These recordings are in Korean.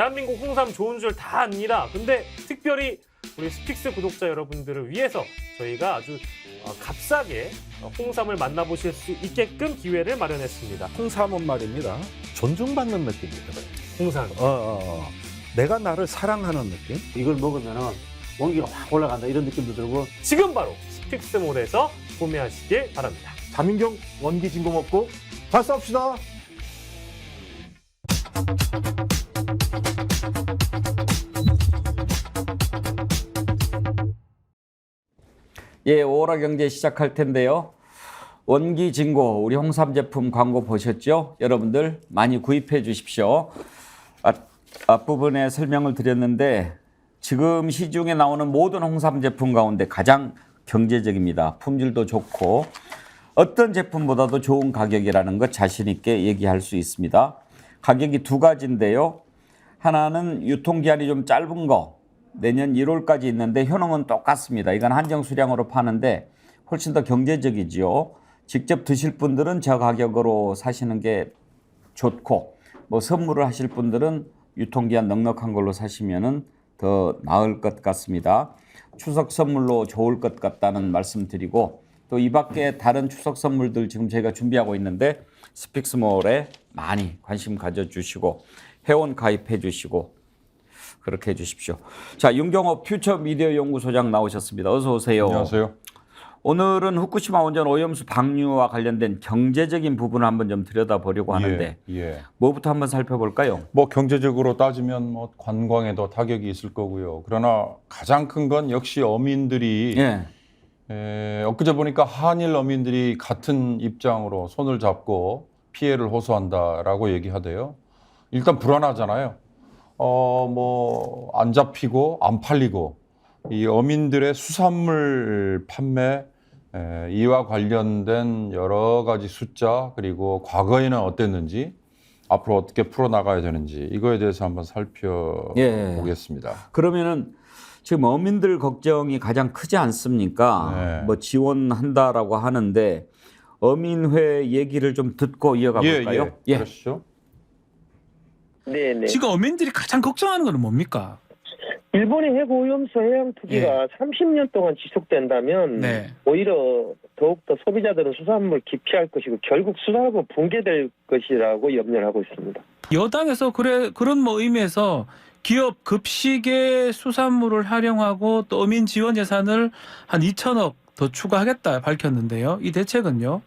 대한민국 홍삼 좋은 줄 다 압니다. 근데 특별히 우리 스픽스 구독자 여러분들을 위해서 저희가 아주 어, 값싸게 어, 홍삼을 만나보실 수 있게끔 기회를 마련했습니다. 홍삼은 말입니다. 존중받는 느낌이 들어요. 홍삼. 어, 어, 어. 내가 나를 사랑하는 느낌? 이걸 먹으면은 원기가 확 올라간다 이런 느낌도 들고 지금 바로 스픽스몰에서 구매하시길 바랍니다. 자민경 원기 진공 먹고 잘 싸웁시다. 예, 오라 경제 시작할 텐데요. 원기 진고 우리 홍삼 제품 광고 보셨죠? 여러분들 많이 구입해 주십시오. 앞, 앞부분에 설명을 드렸는데 지금 시중에 나오는 모든 홍삼 제품 가운데 가장 경제적입니다. 품질도 좋고 어떤 제품보다도 좋은 가격이라는 것 자신 있게 얘기할 수 있습니다. 가격이 두 가지인데요. 하나는 유통기한이 좀 짧은 거 내년 1월까지 있는데 효능은 똑같습니다. 이건 한정 수량으로 파는데 훨씬 더 경제적이지요. 직접 드실 분들은 저 가격으로 사시는 게 좋고 뭐 선물을 하실 분들은 유통기한 넉넉한 걸로 사시면은 더 나을 것 같습니다. 추석 선물로 좋을 것 같다는 말씀드리고 또 이 밖에 다른 추석 선물들 지금 저희가 준비하고 있는데 스픽스몰에 많이 관심 가져주시고 회원 가입해 주시고 그렇게 해주십시오. 자, 윤경호 퓨처 미디어 연구소장 나오셨습니다. 어서 오세요. 안녕하세요. 오늘은 후쿠시마 원전 오염수 방류와 관련된 경제적인 부분을 한번 좀 들여다보려고 하는데 예, 예. 뭐부터 한번 살펴볼까요? 뭐 경제적으로 따지면 뭐 관광에도 타격이 있을 거고요. 그러나 가장 큰 건 역시 어민들이 예. 에, 엊그제 보니까 한일 어민들이 같은 입장으로 손을 잡고 피해를 호소한다라고 얘기하대요. 일단 불안하잖아요. 어, 뭐, 안 잡히고, 안 팔리고, 이 어민들의 수산물 판매, 에, 이와 관련된 여러 가지 숫자, 그리고 과거에는 어땠는지, 앞으로 어떻게 풀어나가야 되는지, 이거에 대해서 한번 예. 살펴보겠습니다. 그러면은 지금 어민들 걱정이 가장 크지 않습니까? 네. 뭐 지원한다라고 하는데 어민회 얘기를 좀 듣고 이어가 볼까요? 예, 예. 그러시죠. 네 네. 지금 어민들이 가장 걱정하는 건 뭡니까? 일본의 해고오염수 해양 투기가 30년 동안 지속된다면 네. 오히려 더욱더 소비자들은 수산물 기피할 것이고 결국 수산업은 붕괴될 것이라고 염려를 하고 있습니다. 여당에서 그래 그런 뭐 의미에서 기업 급식에 수산물을 활용하고 또 어민 지원 예산을 한 2천억 더 추가하겠다 밝혔는데요. 이 대책은요?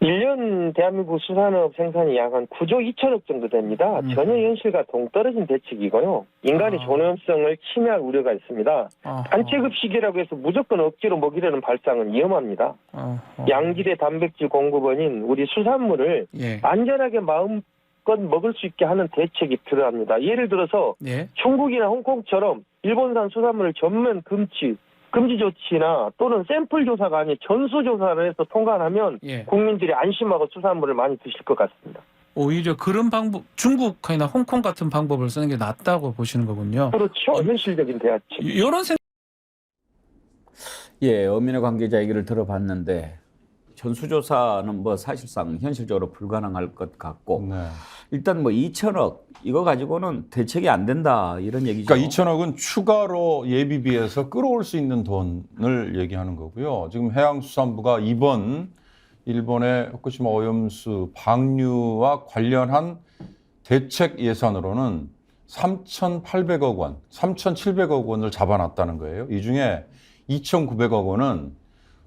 1년 대한민국 수산업 생산이 약 한 9조 2천억 정도 됩니다. 음. 전혀 현실과 동떨어진 대책이고요. 인간의 아. 존엄성을 침해할 우려가 있습니다. 어허. 단체 급식이라고 해서 무조건 억지로 먹이려는 발상은 위험합니다. 어허. 양질의 단백질 공급원인 우리 수산물을 예. 안전하게 마음 껏 먹을 수 있게 하는 대책이 필요합니다. 예를 들어서 예. 중국이나 홍콩처럼 일본산 수산물을 전면 금지, 금지 조치나 또는 샘플 조사가 아닌 전수 조사를 해서 통과하면 예. 국민들이 안심하고 수산물을 많이 드실 것 같습니다. 오히려 그런 방법 중국이나 홍콩 같은 방법을 쓰는 게 낫다고 보시는 거군요. 그렇죠. 어. 현실적인 대책. 이런 생 예, 어민의 관계자 얘기를 들어봤는데 전수조사는 뭐 사실상 현실적으로 불가능할 것 같고 네. 일단 뭐 2천억 이거 가지고는 대책이 안 된다 이런 얘기죠. 그러니까 2천억은 추가로 예비비에서 끌어올 수 있는 돈을 얘기하는 거고요. 지금 해양수산부가 이번 일본의 후쿠시마 오염수 방류와 관련한 대책 예산으로는 3,800억 원, 3,700억 원을 잡아놨다는 거예요. 이 중에 2,900억 원은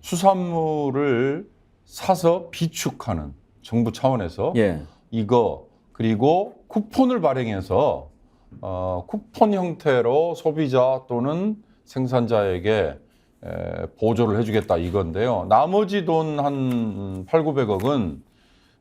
수산물을 사서 비축하는 정부 차원에서 예. 이거 그리고 쿠폰을 발행해서 어, 쿠폰 형태로 소비자 또는 생산자에게 에, 보조를 해주겠다 이건데요. 나머지 돈 한 8, 900억은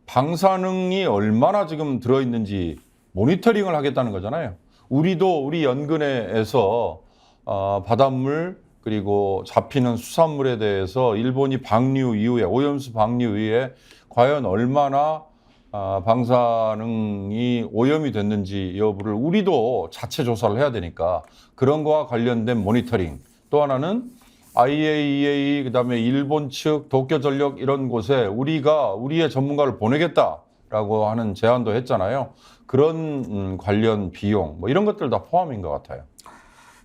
방사능이 얼마나 지금 들어있는지 모니터링을 하겠다는 거잖아요. 우리도 우리 연근해에서 어, 바닷물 그리고 잡히는 수산물에 대해서 일본이 방류 이후에 오염수 방류 이후에 과연 얼마나 아, 방사능이 오염이 됐는지 여부를 우리도 자체 조사를 해야 되니까 그런 거와 관련된 모니터링 또 하나는 IAEA 그다음에 일본 측 도쿄 전력 이런 곳에 우리가 우리의 전문가를 보내겠다라고 하는 제안도 했잖아요. 그런 음, 관련 비용 뭐 이런 것들 다 포함인 것 같아요.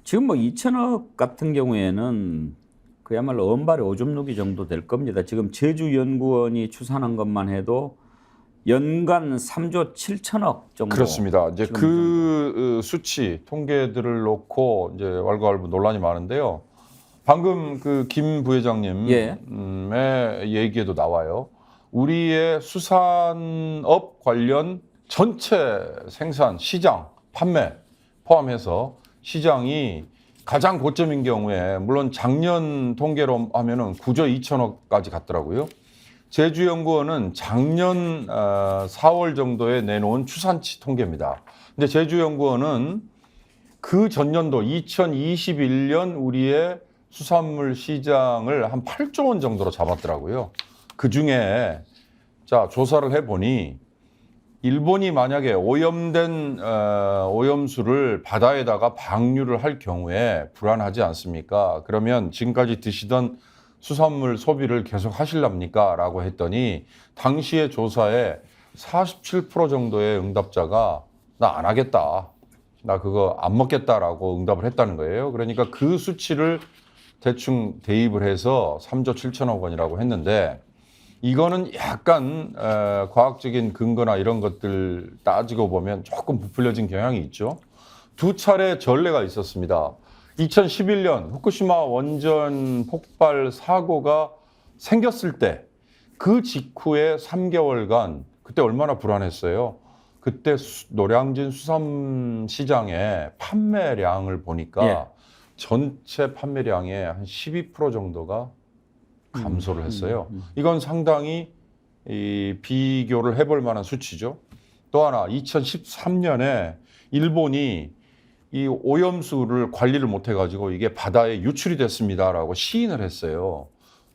지금 뭐 2천억 같은 경우에는 그야말로 언발의 오줌 누기 정도 될 겁니다. 지금 제주연구원이 추산한 것만 해도 연간 3조 7천억 정도. 그렇습니다. 이제 그 어, 수치 통계들을 놓고 이제 왈가왈부 논란이 많은데요. 방금 그 김 부회장님의 예. 얘기에도 나와요. 우리의 수산업 관련 전체 생산, 시장, 판매 포함해서 시장이 가장 고점인 경우에 물론 작년 통계로 하면은 9조 2천억까지 갔더라고요. 제주연구원은 작년 어, 4월 정도에 내놓은 추산치 통계입니다. 근데 제주연구원은 그 전년도 2021년 우리의 수산물 시장을 한 8조 원 정도로 잡았더라고요. 그 중에 자 조사를 해보니 일본이 만약에 오염된 어, 오염수를 바다에다가 방류를 할 경우에 불안하지 않습니까? 그러면 지금까지 드시던 수산물 소비를 계속 하실랍니까? 라고 했더니 당시의 조사에 47% 정도의 응답자가 나 안 하겠다. 나 그거 안 먹겠다라고 응답을 했다는 거예요. 그러니까 그 수치를 대충 대입을 해서 3조 7천억 원이라고 했는데 이거는 약간 에, 과학적인 근거나 이런 것들 따지고 보면 조금 부풀려진 경향이 있죠. 두 차례 전례가 있었습니다. 2011년 후쿠시마 원전 폭발 사고가 생겼을 때 그 직후에 3개월간 그때 얼마나 불안했어요. 그때 수- 노량진 수산 시장의 판매량을 보니까 예. 전체 판매량의 한 12% 정도가 감소를 했어요. 음, 음. 이건 상당히 이 비교를 해볼 만한 수치죠. 또 하나 2013년에 일본이 이 오염수를 관리를 못 해 가지고 이게 바다에 유출이 됐습니다라고 시인을 했어요.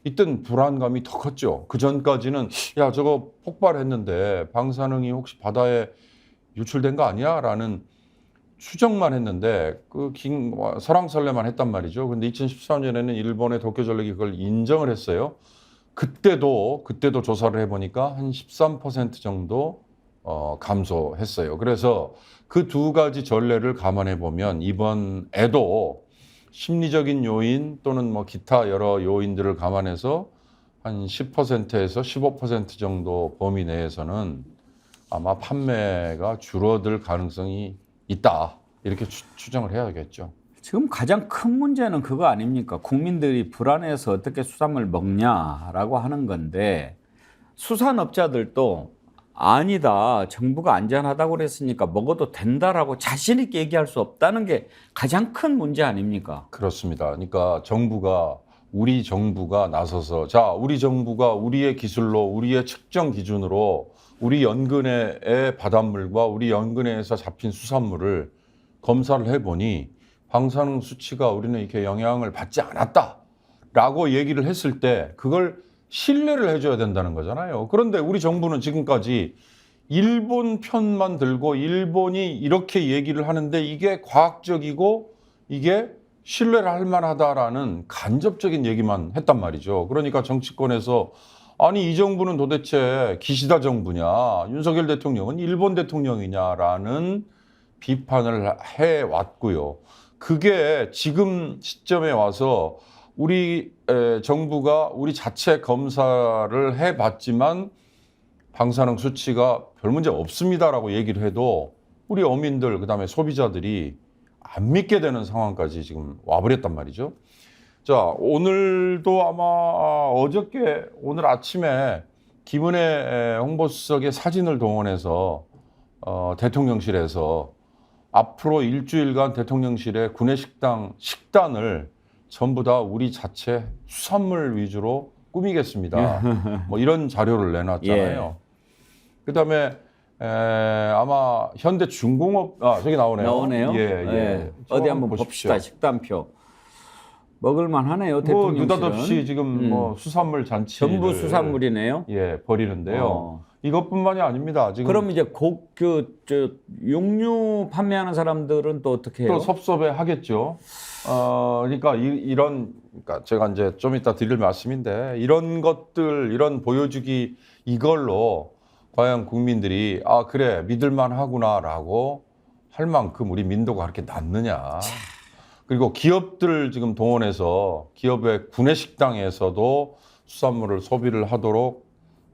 이땐 불안감이 더 컸죠. 그 전까지는 야 저거 폭발했는데 방사능이 혹시 바다에 유출된 거 아니야?라는 추정만 했는데 그 긴 설왕설래만 했단 말이죠. 근데 2014년에는 일본의 도쿄 전력이 그걸 인정을 했어요. 그때도 그때도 조사를 해보니까 한 13% 정도 어, 감소했어요. 그래서 그 두 가지 전례를 감안해 보면 이번에도 심리적인 요인 또는 뭐 기타 여러 요인들을 감안해서 한 10%에서 15% 정도 범위 내에서는 아마 판매가 줄어들 가능성이 있다. 이렇게 추, 추정을 해야겠죠. 지금 가장 큰 문제는 그거 아닙니까? 국민들이 불안해서 어떻게 수산물 먹냐라고 하는 건데 수산업자들도 아니다. 정부가 안전하다고 그랬으니까 먹어도 된다라고 자신 있게 얘기할 수 없다는 게 가장 큰 문제 아닙니까? 그렇습니다. 그러니까 정부가 우리 정부가 나서서 자 우리 정부가 우리의 기술로 우리의 측정 기준으로 우리 연근해의 바닷물과 우리 연근해에서 잡힌 수산물을 검사를 해 보니 방사능 수치가 우리는 이렇게 영향을 받지 않았다라고 얘기를 했을 때 그걸 신뢰를 해줘야 된다는 거잖아요. 그런데 우리 정부는 지금까지 일본 편만 들고 일본이 이렇게 얘기를 하는데 이게 과학적이고 이게 신뢰를 할 만하다라는 간접적인 얘기만 했단 말이죠. 그러니까 정치권에서 아니 이 정부는 도대체 기시다 정부냐 윤석열 대통령은 일본 대통령이냐라는 비판을 해 왔고요. 그게 지금 시점에 와서 우리 에, 정부가 우리 자체 검사를 해 봤지만 방사능 수치가 별 문제 없습니다라고 얘기를 해도 우리 어민들 그다음에 소비자들이 안 믿게 되는 상황까지 지금 와버렸단 말이죠. 자 오늘도 아마 어저께 오늘 아침에 김은혜 홍보수석의 사진을 동원해서 어, 대통령실에서 앞으로 일주일간 대통령실에 구내식당 식단을 전부 다 우리 자체 수산물 위주로 꾸미겠습니다. 뭐 이런 자료를 내놨잖아요. 그다음에 에, 아마 현대 중공업 아 저기 나오네요. 나오네요. 예, 예. 예. 어디 한번 보십시오. 봅시다. 식단표. 먹을만 하네요. 뭐. 느닷없이 지금 음. 뭐 수산물 잔치 전부 수산물이네요. 예 버리는데요. 어. 이것뿐만이 아닙니다. 지금 그럼 이제 곡그저 육류 판매하는 사람들은 또 어떻게 해요? 또 섭섭해 하겠죠. 어, 그러니까 이, 런 그러니까 제가 이제 좀 이따 드릴 말씀인데 이런 것들 이런 보여주기 이걸로 과연 국민들이 아 그래 믿을만 하구나라고 할 만큼 우리 민도가 그렇게 낮느냐. 그리고 기업들 지금 동원해서 기업의 구내식당에서도 수산물을 소비를 하도록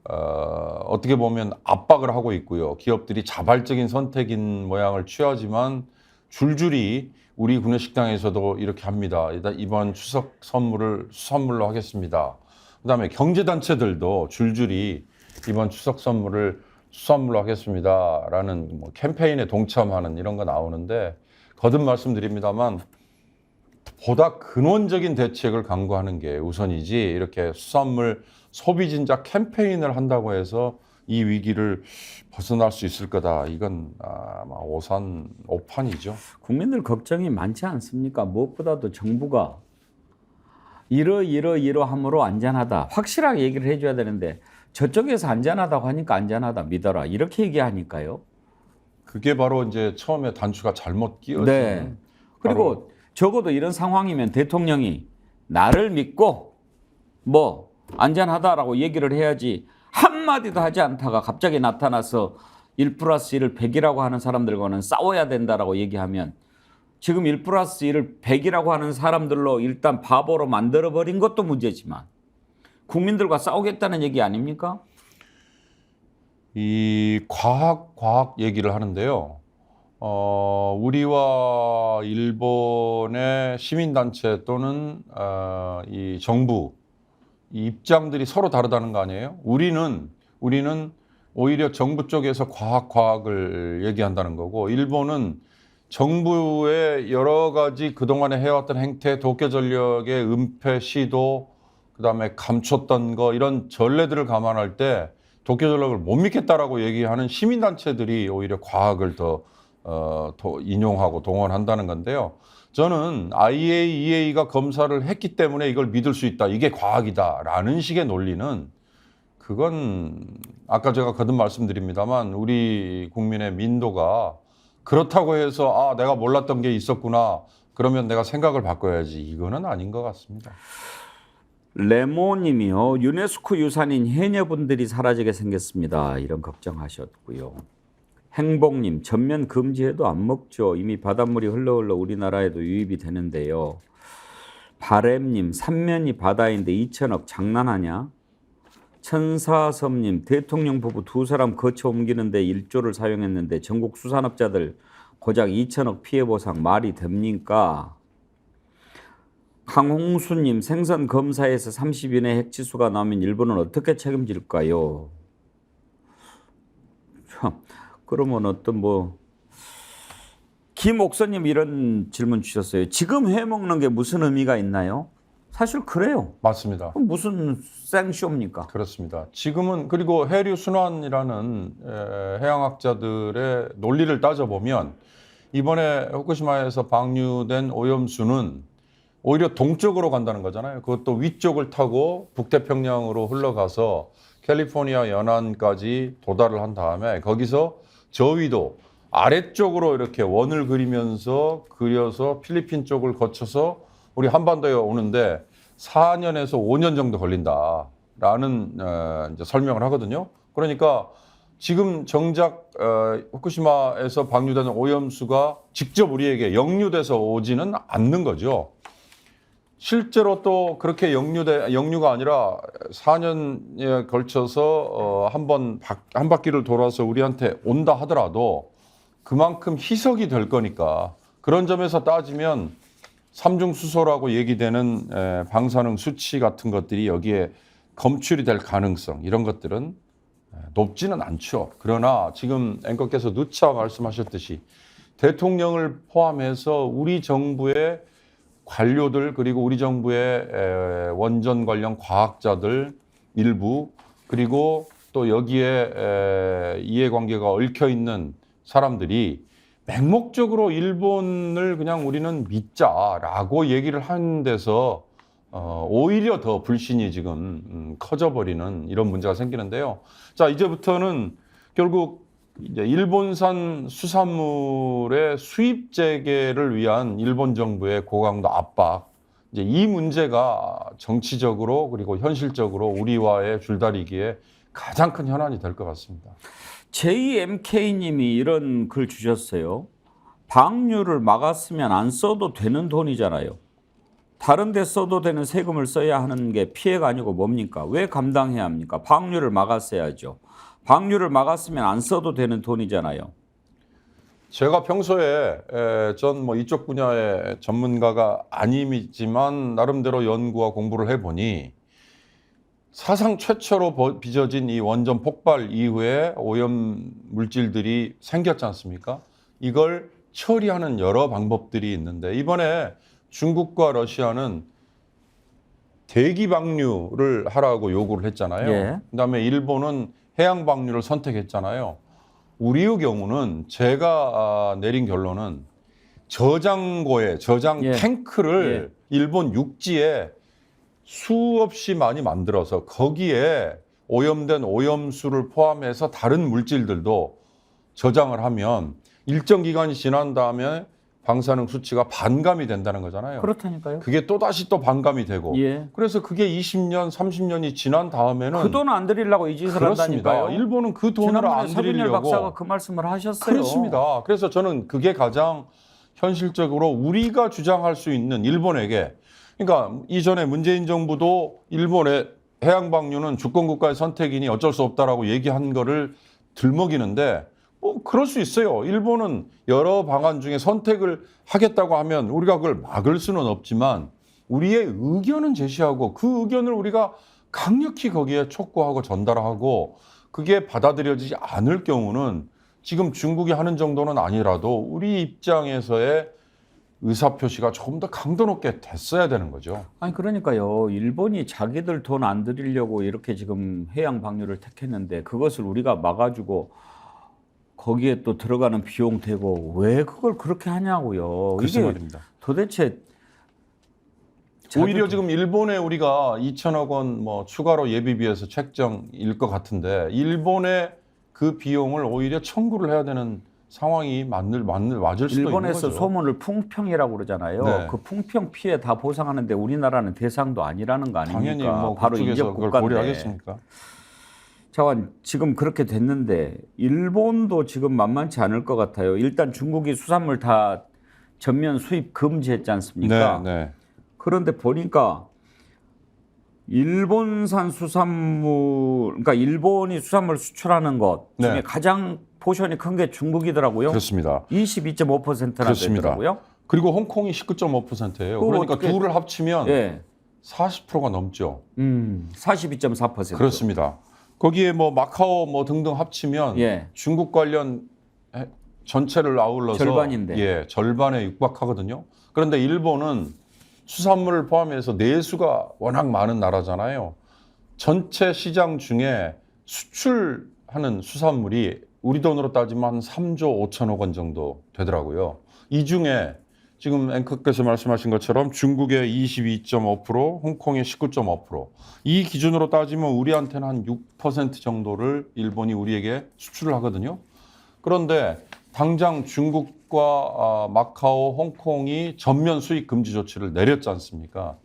어, 어떻게 보면 압박을 하고 있고요. 기업들이 자발적인 선택인 모양을 취하지만 줄줄이 우리 구내식당에서도 이렇게 합니다. 이번 추석 선물을 수산물로 하겠습니다. 그다음에 경제단체들도 줄줄이 이번 추석 선물을 수산물로 하겠습니다라는 뭐 캠페인에 동참하는 이런 거 나오는데 거듭 말씀드립니다만 보다 근원적인 대책을 강구하는 게 우선이지 이렇게 수산물 소비 진작 캠페인을 한다고 해서 이 위기를 벗어날 수 있을 거다. 이건 아마 오산 오판이죠. 국민들 걱정이 많지 않습니까? 무엇보다도 정부가 이러 이러 이러함으로 안전하다 확실하게 얘기를 해줘야 되는데 저쪽에서 안전하다고 하니까 안전하다 믿어라 이렇게 얘기하니까요. 그게 바로 이제 처음에 단추가 잘못 끼어진 네. 그리고 적어도 이런 상황이면 대통령이 나를 믿고 뭐 안전하다라고 얘기를 해야지 한마디도 하지 않다가 갑자기 나타나서 1 플러스 1을 100이라고 하는 사람들과는 싸워야 된다라고 얘기하면 지금 1 플러스 1을 100이라고 하는 사람들로 일단 바보로 만들어버린 것도 문제지만 국민들과 싸우겠다는 얘기 아닙니까? 이 과학 과학 얘기를 하는데요. 어, 우리와 일본의 시민단체 또는 어, 이 정부 이 입장들이 서로 다르다는 거 아니에요? 우리는 우리는 오히려 정부 쪽에서 과학 과학을 얘기한다는 거고 일본은 정부의 여러 가지 그동안에 해왔던 행태, 도쿄 전력의 은폐 시도, 그다음에 감췄던 거 이런 전례들을 감안할 때 도쿄 전력을 못 믿겠다라고 얘기하는 시민 단체들이 오히려 과학을 더, 어, 더 인용하고 동원한다는 건데요. 저는 IAEA가 검사를 했기 때문에 이걸 믿을 수 있다. 이게 과학이다라는 식의 논리는 그건 아까 제가 거듭 말씀드립니다만 우리 국민의 민도가 그렇다고 해서 아 내가 몰랐던 게 있었구나 그러면 내가 생각을 바꿔야지 이거는 아닌 것 같습니다. 레모님이요 유네스코 유산인 해녀분들이 사라지게 생겼습니다. 이런 걱정하셨고요. 행복님 전면 금지해도 안 먹죠. 이미 바닷물이 흘러 흘러 우리나라에도 유입이 되는데요. 바램님 삼면이 바다인데 2천억 장난하냐? 천사섬님 대통령 부부 두 사람 거쳐 옮기는데 1조를 사용했는데 전국 수산업자들 고작 2천억 피해 보상 말이 됩니까? 강홍수님 생선 검사에서 30 이내 핵지수가 나오면 일본은 어떻게 책임질까요? 참 그러면 어떤 뭐 김옥선님 이런 질문 주셨어요. 지금 해 먹는 게 무슨 의미가 있나요? 사실 그래요. 맞습니다. 무슨 생쇼입니까? 그렇습니다. 지금은 그리고 해류 순환이라는 에, 해양학자들의 논리를 따져보면 이번에 후쿠시마에서 방류된 오염수는 오히려 동쪽으로 간다는 거잖아요. 그것도 위쪽을 타고 북태평양으로 흘러가서 캘리포니아 연안까지 도달을 한 다음에 거기서 저위도 아래쪽으로 이렇게 원을 그리면서 그려서 필리핀 쪽을 거쳐서 우리 한반도에 오는데 4년에서 5년 정도 걸린다라는 어, 설명을 하거든요. 그러니까 지금 정작 어, 후쿠시마에서 방류되는 오염수가 직접 우리에게 역류돼서 오지는 않는 거죠. 실제로 또 그렇게 역류돼 역류가 아니라 4년에 걸쳐서 어, 한번 한 바퀴를 돌아서 우리한테 온다 하더라도 그만큼 희석이 될 거니까 그런 점에서 따지면 삼중 수소라고 얘기되는 에, 방사능 수치 같은 것들이 여기에 검출이 될 가능성 이런 것들은 에, 높지는 않죠. 그러나 지금 앵커께서 누차 말씀하셨듯이 대통령을 포함해서 우리 정부의 관료들 그리고 우리 정부의 에, 원전 관련 과학자들 일부 그리고 또 여기에 에, 이해관계가 얽혀 있는 사람들이 맹목적으로 일본을 그냥 우리는 믿자라고 얘기를 하는 데서 어, 오히려 더 불신이 지금 음, 커져버리는 이런 문제가 생기는데요. 자 이제부터는 결국 이제 일본산 수산물의 수입 재개를 위한 일본 정부의 고강도 압박 이제 이 문제가 정치적으로 그리고 현실적으로 우리와의 줄다리기에 가장 큰 현안이 될 것 같습니다. JMK님이 이런 글 주셨어요. 방류를 막았으면 안 써도 되는 돈이잖아요. 다른 데 써도 되는 세금을 써야 하는 게 피해가 아니고 뭡니까? 왜 감당해야 합니까? 방류를 막았어야죠. 방류를 막았으면 안 써도 되는 돈이잖아요. 제가 평소에 전 뭐 이쪽 분야의 전문가가 아니지만 나름대로 연구와 공부를 해보니 사상 최초로 버- 빚어진 이 원전 폭발 이후에 오염 물질들이 생겼지 않습니까? 이걸 처리하는 여러 방법들이 있는데 이번에 중국과 러시아는 대기 방류를 하라고 요구를 했잖아요. 예. 그다음에 일본은 해양 방류를 선택했잖아요. 우리의 경우는 제가 아, 내린 결론은 저장고에 저장 예. 탱크를 일본 육지에 수없이 많이 만들어서 거기에 오염된 오염수를 포함해서 다른 물질들도 저장을 하면 일정 기간이 지난 다음에 방사능 수치가 반감이 된다는 거잖아요. 그렇다니까요. 그게 또 다시 또 반감이 되고. 예. 그래서 그게 20년, 30년이 지난 다음에는 그 돈안 들이려고 이 짓을. 한다니까요. 일본은 그 돈을 안 들이려고 박사가 그 말씀을 하셨어요. 그렇습니다. 그래서 저는 그게 가장 현실적으로 우리가 주장할 수 있는 일본에게 그러니까 이전에 문재인 정부도 일본의 해양 방류는 주권 국가의 선택이니 어쩔 수 없다라고 얘기한 거를 들먹이는데 뭐 그럴 수 있어요. 일본은 여러 방안 중에 선택을 하겠다고 하면 우리가 그걸 막을 수는 없지만 우리의 의견은 제시하고 그 의견을 우리가 강력히 거기에 촉구하고 전달하고 그게 받아들여지지 않을 경우는 지금 중국이 하는 정도는 아니라도 우리 입장에서의 의사표시가 조금 더 강도 높게 됐어야 되는 거죠. 아니 그러니까요. 일본이 자기들 돈 안 들이려고 이렇게 지금 해양 방류를 택했는데 그것을 우리가 막아주고 거기에 또 들어가는 비용 대고 왜 그걸 그렇게 하냐고요. 이게 말입니다. 도대체 오히려 지금 일본에 우리가 2천억 원 뭐 추가로 예비비에서 책정일 것 같은데 일본의 그 비용을 오히려 청구를 해야 되는 상황이 맞을 맞을 맞을 수도 있는 일본에서 거죠. 소문을 풍평이라고 그러잖아요. 네. 그 풍평 피해 다 보상하는데 우리나라는 대상도 아니라는 거 아닙니까? 당연히 뭐 바로 그걸 국가인데. 고려하겠습니까? 자원 지금 그렇게 됐는데 일본도 지금 만만치 않을 것 같아요. 일단 중국이 수산물 다 전면 수입 금지했지 않습니까? 네, 네. 그런데 보니까 일본산 수산물, 그러니까 일본이 수산물 수출하는 것 중에 네. 가장 포션이 큰 게 중국이더라고요. 그렇습니다. 22.5%나 그렇습니다. 되더라고요. 그리고 홍콩이 19.5%예요. 그거 그러니까 어떻게- 둘을 합치면 예. 40%가 넘죠. 음, 42.4%. 그렇습니다. 거기에 뭐 마카오 뭐 등등 합치면 예. 중국 관련 해- 전체를 아울러서 절반인데. 예, 절반에 육박하거든요. 그런데 일본은 수산물을 포함해서 내수가 워낙 많은 나라잖아요. 전체 시장 중에 수출하는 수산물이 우리 돈으로 따지면 한 3조 5천억 원 정도 되더라고요. 이 중에 지금 앵커께서 말씀하신 것처럼 중국의 22.5%, 홍콩의 19.5%. 이 기준으로 따지면 우리한테는 한 6% 정도를 일본이 우리에게 수출을 하거든요. 그런데 당장 중국과 아, 마카오, 홍콩이 전면 수입 금지 조치를 내렸지 않습니까?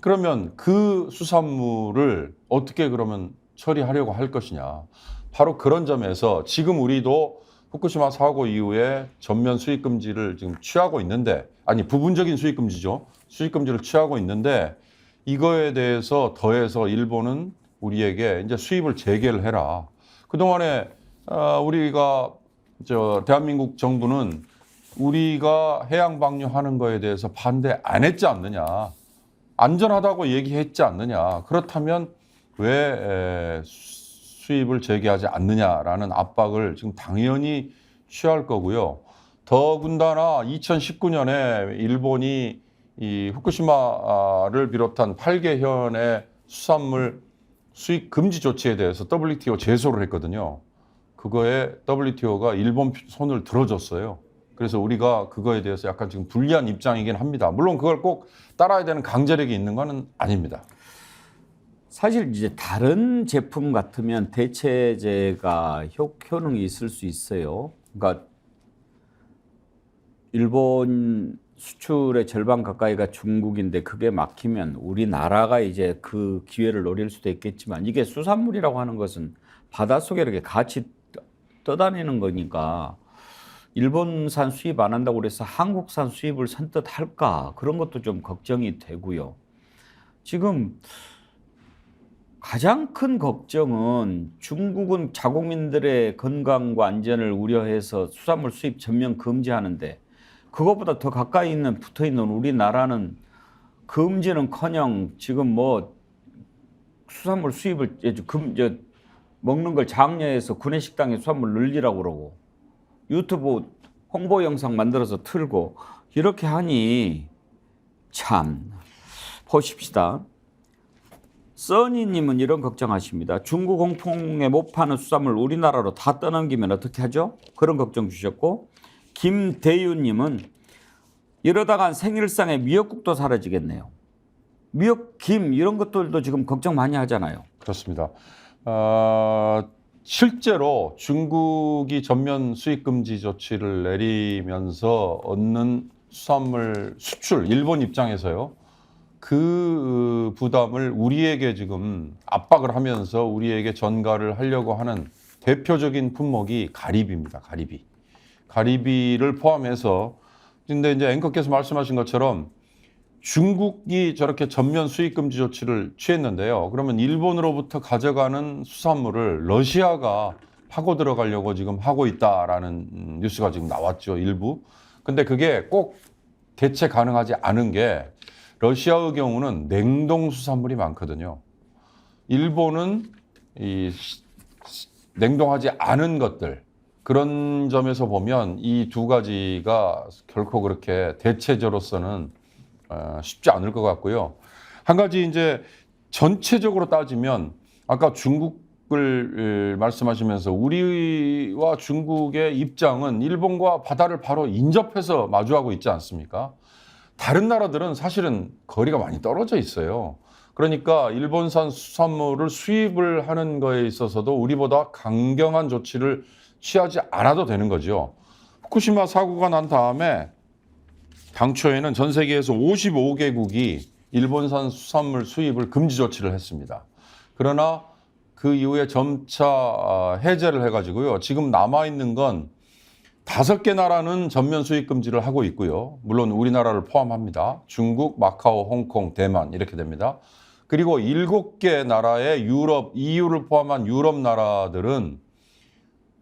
그러면 그 수산물을 어떻게 그러면 처리하려고 할 것이냐. 바로 그런 점에서 지금 우리도 후쿠시마 사고 이후에 전면 수입 금지를 지금 취하고 있는데 아니 부분적인 수입 금지죠. 수입 금지를 취하고 있는데 이거에 대해서 더해서 일본은 우리에게 이제 수입을 재개를 해라. 그동안에 아, 우리가 저 대한민국 정부는 우리가 해양 방류하는 거에 대해서 반대 안 했지 않느냐. 안전하다고 얘기했지 않느냐. 그렇다면 왜 에, 수입을 재개하지 않느냐라는 압박을 지금 당연히 취할 거고요. 더군다나 2019년에 일본이 이 후쿠시마를 비롯한 8개 현의 수산물 수입 금지 조치에 대해서 WTO 제소를 했거든요. 그거에 WTO가 일본 손을 들어줬어요. 그래서 우리가 그거에 대해서 약간 지금 불리한 입장이긴 합니다. 물론 그걸 꼭 따라야 되는 강제력이 있는 거는 아닙니다. 사실 이제 다른 제품 같으면 대체제가 효, 효능이 있을 수 있어요. 그러니까 일본 수출의 절반 가까이가 중국인데 그게 막히면 우리나라가 이제 그 기회를 노릴 수도 있겠지만 이게 수산물이라고 하는 것은 바닷속에 이렇게 같이 떠- 떠다니는 거니까 일본산 수입 안 한다고 그래서 한국산 수입을 선뜻 할까 그런 것도 좀 걱정이 되고요. 지금 가장 큰 걱정은 중국은 자국민들의 건강과 안전을 우려해서 수산물 수입 전면 금지하는데 그것보다 더 가까이 있는 붙어 있는 우리나라는 금지는커녕 지금 뭐 수산물 수입을 금 저 먹는 걸 장려해서 구내식당에 수산물 늘리라고 그러고 유튜브 홍보 영상 만들어서 틀고 이렇게 하니 참 보십시다. 써니님은 이런 걱정하십니다. 중국 홍콩에 못 파는 수산물 우리나라로 다 떠넘기면 어떻게 하죠? 그런 걱정 주셨고 김대윤님은 이러다간 생일상에 미역국도 사라지겠네요. 미역, 김 이런 것들도 지금 걱정 많이 하잖아요. 그렇습니다. 어, 실제로 중국이 전면 수입 금지 조치를 내리면서 얻는 수산물 수출 일본 입장에서요. 그 부담을 우리에게 지금 압박을 하면서 우리에게 전가를 하려고 하는 대표적인 품목이 가리비입니다. 가리비. 가리비를 포함해서 근데 이제 앵커께서 말씀하신 것처럼 중국이 저렇게 전면 수입 금지 조치를 취했는데요. 그러면 일본으로부터 가져가는 수산물을 러시아가 파고 들어가려고 지금 하고 있다라는 음, 뉴스가 지금 나왔죠. 일부. 근데 그게 꼭 대체 가능하지 않은 게 러시아의 경우는 냉동 수산물이 많거든요. 일본은 이 냉동하지 않은 것들 그런 점에서 보면 이 두 가지가 결코 그렇게 대체제로서는 어, 쉽지 않을 것 같고요. 한 가지 이제 전체적으로 따지면 아까 중국을 에, 말씀하시면서 우리와 중국의 입장은 일본과 바다를 바로 인접해서 마주하고 있지 않습니까? 다른 나라들은 사실은 거리가 많이 떨어져 있어요. 그러니까 일본산 수산물을 수입을 하는 거에 있어서도 우리보다 강경한 조치를 취하지 않아도 되는 거죠. 후쿠시마 사고가 난 다음에 당초에는 전 세계에서 55개국이 일본산 수산물 수입을 금지 조치를 했습니다. 그러나 그 이후에 점차 아, 해제를 해가지고요. 지금 남아 있는 건 다섯 개 나라는 전면 수입 금지를 하고 있고요. 물론 우리나라를 포함합니다. 중국, 마카오, 홍콩, 대만 이렇게 됩니다. 그리고 일곱 개 나라의 유럽, EU를 포함한 유럽 나라들은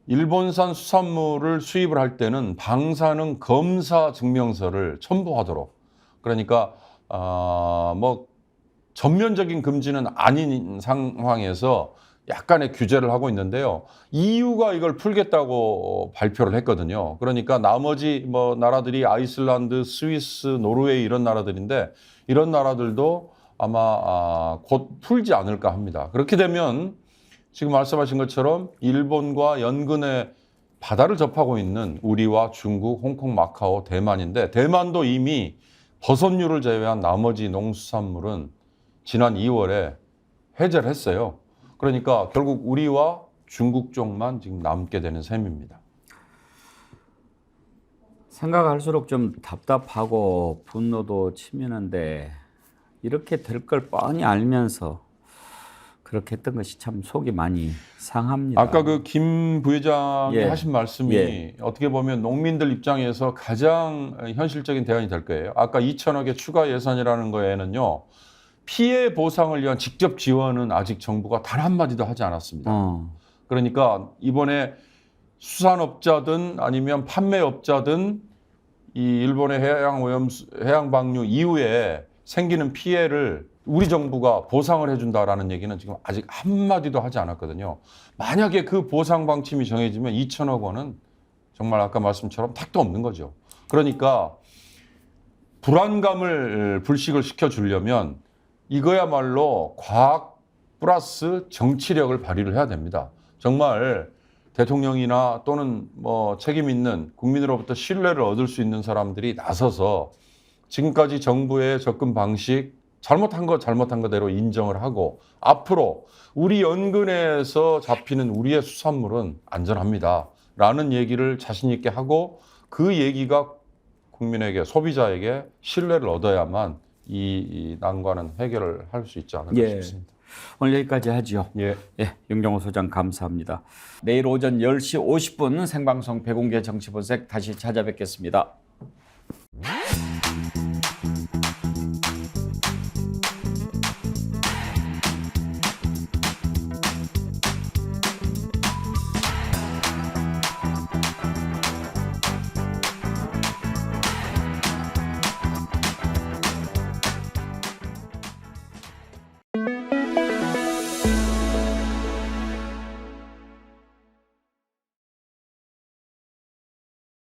일본산 수산물을 수입을 할 때는 방사능 검사 증명서를 첨부하도록 그러니까 아, 뭐 전면적인 금지는 아닌 상황에서 약간의 규제를 하고 있는데요. EU가 이걸 풀겠다고 발표를 했거든요. 그러니까 나머지 뭐 나라들이 아이슬란드, 스위스, 노르웨이 이런 나라들인데 이런 나라들도 아마 아, 곧 풀지 않을까 합니다. 그렇게 되면 지금 말씀하신 것처럼 일본과 연근의 바다를 접하고 있는 우리와 중국, 홍콩, 마카오, 대만인데 대만도 이미 버섯류를 제외한 나머지 농수산물은 지난 2월에 해제를 했어요. 그러니까 결국 우리와 중국 쪽만 지금 남게 되는 셈입니다. 생각할수록 좀 답답하고 분노도 치미는데 이렇게 될 걸 뻔히 알면서 그렇게 했던 것이 참 속이 많이 상합니다. 아까 그 김 부회장이 예. 하신 말씀이 예. 어떻게 보면 농민들 입장에서 가장 현실적인 대안이 될 거예요. 아까 2천억의 추가 예산이라는 거에는요. 피해 보상을 위한 직접 지원은 아직 정부가 단 한마디도 하지 않았습니다. 어, 그러니까 이번에 수산업자든 아니면 판매업자든 이 일본의 해양 오염 해양 방류 이후에 생기는 피해를 우리 정부가 보상을 해준다라는 얘기는 지금 아직 한 마디도 하지 않았거든요. 만약에 그 보상 방침이 정해지면 2천억 원은 정말 아까 말씀처럼 택도 없는 거죠. 그러니까 불안감을 불식을 시켜주려면 이거야말로 과학 플러스 정치력을 발휘를 해야 됩니다. 정말 대통령이나 또는 뭐 책임 있는 국민으로부터 신뢰를 얻을 수 있는 사람들이 나서서 지금까지 정부의 접근 방식 잘못한 거 잘못한 거대로 인정을 하고 앞으로 우리 연근에서 잡히는 우리의 수산물은 안전합니다. 라는 얘기를 자신 있게 하고 그 얘기가 국민에게 소비자에게 신뢰를 얻어야만 이, 이 난관은 해결을 할 수 있지 않을까 예. 싶습니다. 오늘 여기까지 하지요. 예. 예, 윤경호 소장 감사합니다. 내일 오전 10시 50분 생방송 배공개 정치본색 다시 찾아뵙겠습니다.